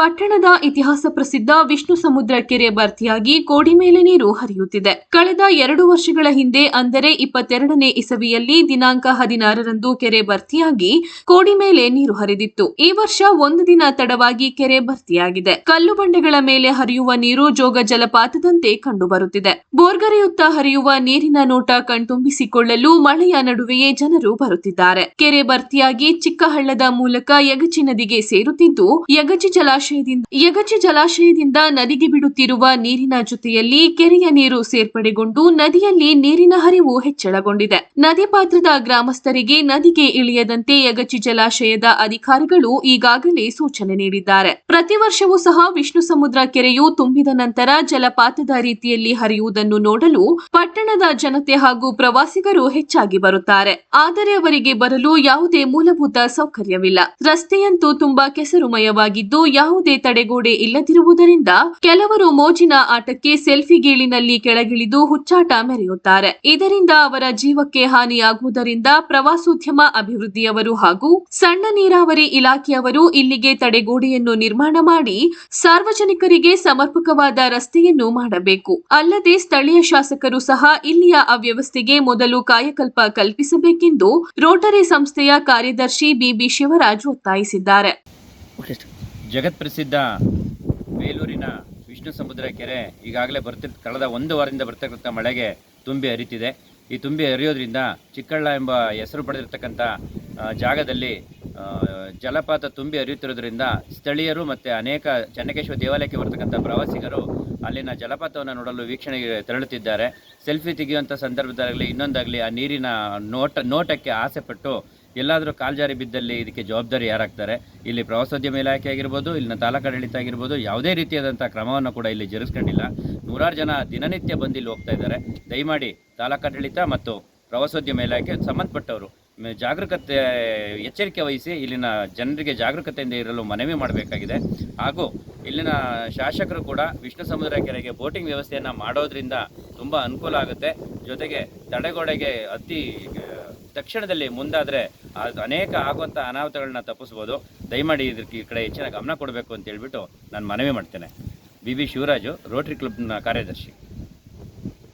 ಪಟ್ಟಣದ ಇತಿಹಾಸ ಪ್ರಸಿದ್ಧ ವಿಷ್ಣು ಸಮುದ್ರ ಕೆರೆ ಭರ್ತಿಯಾಗಿ ಕೋಡಿ ಮೇಲೆ ನೀರು ಹರಿಯುತ್ತಿದೆ. ಕಳೆದ ಎರಡು ವರ್ಷಗಳ ಹಿಂದೆ, ಅಂದರೆ ಇಪ್ಪತ್ತೆರಡನೇ ಇಸವಿಯಲ್ಲಿ ದಿನಾಂಕ ಹದಿನಾರರಂದು ಕೆರೆ ಭರ್ತಿಯಾಗಿ ಕೋಡಿ ಮೇಲೆ ನೀರು ಹರಿದಿತ್ತು. ಈ ವರ್ಷ ಒಂದು ದಿನ ತಡವಾಗಿ ಕೆರೆ ಭರ್ತಿಯಾಗಿದೆ. ಕಲ್ಲು ಬಂಡೆಗಳ ಮೇಲೆ ಹರಿಯುವ ನೀರು ಜೋಗ ಜಲಪಾತದಂತೆ ಕಂಡುಬರುತ್ತಿದೆ. ಬೋರ್ಗರೆಯುತ್ತ ಹರಿಯುವ ನೀರಿನ ನೋಟ ಕಣ್ತುಂಬಿಸಿಕೊಳ್ಳಲು ಮಳೆಯ ನಡುವೆಯೇ ಜನರು ಬರುತ್ತಿದ್ದಾರೆ. ಕೆರೆ ಭರ್ತಿಯಾಗಿ ಚಿಕ್ಕಹಳ್ಳದ ಮೂಲಕ ಯಗಚಿ ನದಿಗೆ ಸೇರುತ್ತಿದ್ದು, ಯಗಚಿ ಜಲಾಶಯದಿಂದ, ಯಗಚಿ ಜಲಾಶಯದಿಂದ ನದಿಗೆ ಬಿಡುತ್ತಿರುವ ನೀರಿನ ಜೊತೆಯಲ್ಲಿ ಕೆರೆಯ ನೀರು ಸೇರ್ಪಡೆಗೊಂಡು ನದಿಯಲ್ಲಿ ನೀರಿನ ಹರಿವು ಹೆಚ್ಚಳಗೊಂಡಿದೆ. ನದಿ ಪಾತ್ರದ ಗ್ರಾಮಸ್ಥರಿಗೆ ನದಿಗೆ ಇಳಿಯದಂತೆ ಯಗಚಿ ಜಲಾಶಯದ ಅಧಿಕಾರಿಗಳು ಈಗಾಗಲೇ ಸೂಚನೆ ನೀಡಿದ್ದಾರೆ. ಪ್ರತಿ ವರ್ಷವೂ ಸಹ ವಿಷ್ಣು ಸಮುದ್ರ ಕೆರೆಯು ತುಂಬಿದ ನಂತರ ಜಲಪಾತದ ರೀತಿಯಲ್ಲಿ ಹರಿಯುವುದನ್ನು ನೋಡಲು ಪಟ್ಟಣದ ಜನತೆ ಹಾಗೂ ಪ್ರವಾಸಿಗರು ಹೆಚ್ಚಾಗಿ ಬರುತ್ತಾರೆ. ಆದರೆ ಅವರಿಗೆ ಬರಲು ಯಾವುದೇ ಮೂಲಭೂತ ಸೌಕರ್ಯವಿಲ್ಲ. ರಸ್ತೆಯಂತೂ ತುಂಬಾ ಕೆಸರುಮಯವಾಗಿದ್ದು, ಯಾವುದೇ ತಡೆಗೋಡೆ ಇಲ್ಲದಿರುವುದರಿಂದ ಕೆಲವರು ಮೋಜಿನ ಆಟಕ್ಕೆ ಸೆಲ್ಫಿ ಗೇಳಿನಲ್ಲಿ ಕೆಳಗಿಳಿದು ಹುಚ್ಚಾಟ ಮೆರೆಯುತ್ತಾರೆ. ಇದರಿಂದ ಅವರ ಜೀವಕ್ಕೆ ಹಾನಿಯಾಗುವುದರಿಂದ ಪ್ರವಾಸೋದ್ಯಮ ಅಭಿವೃದ್ಧಿಯವರು ಹಾಗೂ ಸಣ್ಣ ನೀರಾವರಿ ಇಲಾಖೆಯವರು ಇಲ್ಲಿಗೆ ತಡೆಗೋಡೆಯನ್ನು ನಿರ್ಮಾಣ ಮಾಡಿ ಸಾರ್ವಜನಿಕರಿಗೆ ಸಮರ್ಪಕವಾದ ರಸ್ತೆಯನ್ನು ಮಾಡಬೇಕು. ಅಲ್ಲದೆ ಸ್ಥಳೀಯ ಶಾಸಕರು ಸಹ ಇಲ್ಲಿಯ ಅವ್ಯವಸ್ಥೆಗೆ ಮೊದಲು ಕಾಯಕಲ್ಪ ಕಲ್ಪಿಸಬೇಕೆಂದು ರೋಟರಿ ಸಂಸ್ಥೆಯ ಕಾರ್ಯದರ್ಶಿ ಬಿಬಿ ಶಿವರಾಜ್ ಒತ್ತಾಯಿಸಿದ್ದಾರೆ. ಜಗತ್ಪ್ರಸಿದ್ಧ ಬೇಲೂರಿನ ವಿಷ್ಣು ಸಮುದ್ರ ಕೆರೆ ಈಗಾಗಲೇ ಬರ್ತಿರ್, ಕಳೆದ ಒಂದು ವಾರದಿಂದ ಬರ್ತಕ್ಕಂಥ ಮಳೆಗೆ ತುಂಬಿ ಹರಿತಿದೆ. ಈ ತುಂಬಿ ಹರಿಯೋದ್ರಿಂದ ಚಿಕ್ಕಳ್ಳ ಎಂಬ ಹೆಸರು ಪಡೆದಿರ್ತಕ್ಕಂಥ ಜಾಗದಲ್ಲಿ ಜಲಪಾತ ತುಂಬಿ ಹರಿಯುತ್ತಿರೋದ್ರಿಂದ ಸ್ಥಳೀಯರು ಮತ್ತು ಅನೇಕ ಚೆನ್ನಕೇಶ್ವರ ದೇವಾಲಯಕ್ಕೆ ಬರ್ತಕ್ಕಂಥ ಪ್ರವಾಸಿಗರು ಅಲ್ಲಿನ ಜಲಪಾತವನ್ನು ನೋಡಲು ವೀಕ್ಷಣೆಗೆ ತೆರಳುತ್ತಿದ್ದಾರೆ. ಸೆಲ್ಫಿ ತೆಗೆಯುವಂಥ ಸಂದರ್ಭದಾಗಲಿ ಇನ್ನೊಂದಾಗಲಿ ಆ ನೀರಿನ ನೋಟ, ನೋಟಕ್ಕೆ ಆಸೆ ಪಟ್ಟು ಎಲ್ಲಾದರೂ ಕಾಲ್ಜಾರಿ ಬಿದ್ದಲ್ಲಿ ಇದಕ್ಕೆ ಜವಾಬ್ದಾರಿ ಯಾರಾಗ್ತಾರೆ? ಇಲ್ಲಿ ಪ್ರವಾಸೋದ್ಯಮ ಇಲಾಖೆ ಆಗಿರ್ಬೋದು, ಇಲ್ಲಿನ ತಾಲೂಕಾಡಳಿತ ಆಗಿರ್ಬೋದು, ಯಾವುದೇ ರೀತಿಯಾದಂಥ ಕ್ರಮವನ್ನು ಕೂಡ ಇಲ್ಲಿ ಜರುಗಿಸ್ಕೊಂಡಿಲ್ಲ. ನೂರಾರು ಜನ ದಿನನಿತ್ಯ ಬಂದು ಇಲ್ಲಿ ಹೋಗ್ತಾ ಇದ್ದಾರೆ. ದಯಮಾಡಿ ತಾಲೂಕಾಡಳಿತ ಮತ್ತು ಪ್ರವಾಸೋದ್ಯಮ ಇಲಾಖೆ ಸಂಬಂಧಪಟ್ಟವರು ಜಾಗರೂಕತೆ ಎಚ್ಚರಿಕೆ ವಹಿಸಿ ಇಲ್ಲಿನ ಜನರಿಗೆ ಜಾಗರೂಕತೆಯಿಂದ ಇರಲು ಮನವಿ ಮಾಡಬೇಕಾಗಿದೆ. ಹಾಗೂ ಇಲ್ಲಿನ ಶಾಸಕರು ಕೂಡ ವಿಷ್ಣು ಸಮುದ್ರ ಕೆರೆಗೆ ಬೋಟಿಂಗ್ ವ್ಯವಸ್ಥೆಯನ್ನು ಮಾಡೋದ್ರಿಂದ ತುಂಬ ಅನುಕೂಲ ಆಗುತ್ತೆ. ಜೊತೆಗೆ ತಡೆಗೋಡೆಗೆ ಅತಿ ತಕ್ಷಣದಲ್ಲಿ ಮುಂದಾದರೆ ಅನೇಕ ಆಗುವಂಥ ಅನಾಹುತಗಳನ್ನ ತಪ್ಪಿಸ್ಬೋದು. ದಯಮಾಡಿ ಇದಕ್ಕೆ ಈ ಕಡೆ ಹೆಚ್ಚಿನ ಗಮನ ಕೊಡಬೇಕು ಅಂತ ಹೇಳ್ಬಿಟ್ಟು ನಾನು ಮನವಿ ಮಾಡ್ತೇನೆ. ಬಿ ಬಿ ಶಿವರಾಜು ರೋಟ್ರಿ ಕ್ಲಬ್ನ ಕಾರ್ಯದರ್ಶಿ.